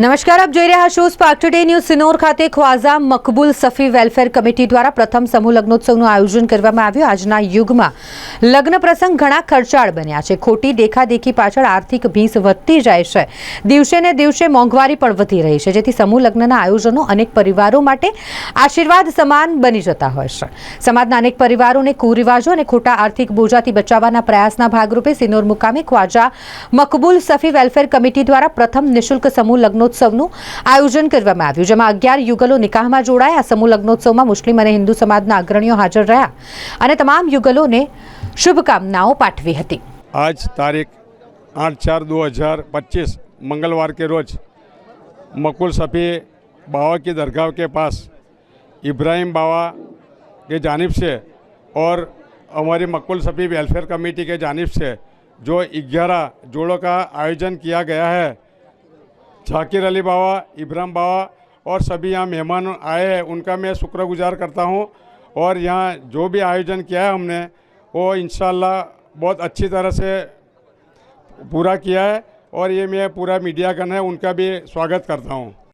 નમસ્કાર આપ જોઈ રહ્યા છો સ્પાર્ક ટુડે ન્યૂઝ સિનોર ખાતે ખ્વાઝા મકબૂલ સફી વેલફેર કમિટી દ્વારા પ્રથમ સમૂહ લગ્નોત્સવનું આયોજન કરવામાં આવ્યું આજના યુગમાં લગ્ન પ્રસંગ ઘણા ખર્ચાળ બન્યા છે ખોટી દેખાદેખી પાછળ આર્થિક ભીંસ વધતી જાય છે દિવસે ને દિવસે મોંઘવારી પણ વધી રહી છે જેથી સમૂહ લગ્નના આયોજનો અનેક પરિવારો માટે આશીર્વાદ સમાન બની જતા હોય છે સમાજના અનેક પરિવારોને કુરિવાજો અને ખોટા આર્થિક બોજાથી બચાવવાના પ્રયાસના ભાગરૂપે સિનોર મુકામે ખ્વાજા મકબૂલ સફી વેલફેર કમિટી દ્વારા પ્રથમ નિઃશુલ્ક સમૂહ લગ્નો उत्सवनु आयोजन કરવામાં આવ્યો જેમાં 11 યુગલો નિકાહમાં જોડાયા આ સમૂહ લગ્નોત્સવમાં મુસ્લિમ અને હિન્દુ સમાજના આગરણ્યો હાજર રહ્યા અને તમામ યુગલોને શુભકામનાઓ પાઠવી હતી આજ તારીખ 8 4 2025 મંગળવાર કે રોજ મકુલ સફી બાવા કે દરગાહ કે પાસ ઇબ્રાહીમ બાવા જે જાનિબ સે ઓર અમારી મકુલ સફી વેલ્ફેર કમિટી કે જાનિબ સે જો 11 જોડો કા આયોજન કિયા ગયા હૈ झाकिर अली बाबा इब्राहिम बाबा और सभी यहाँ मेहमान आए हैं उनका मैं शुक्रगुजार करता हूँ और यहाँ जो भी आयोजन किया है हमने वो इन बहुत अच्छी तरह से पूरा किया है और ये मैं पूरा मीडिया का है उनका भी स्वागत करता हूँ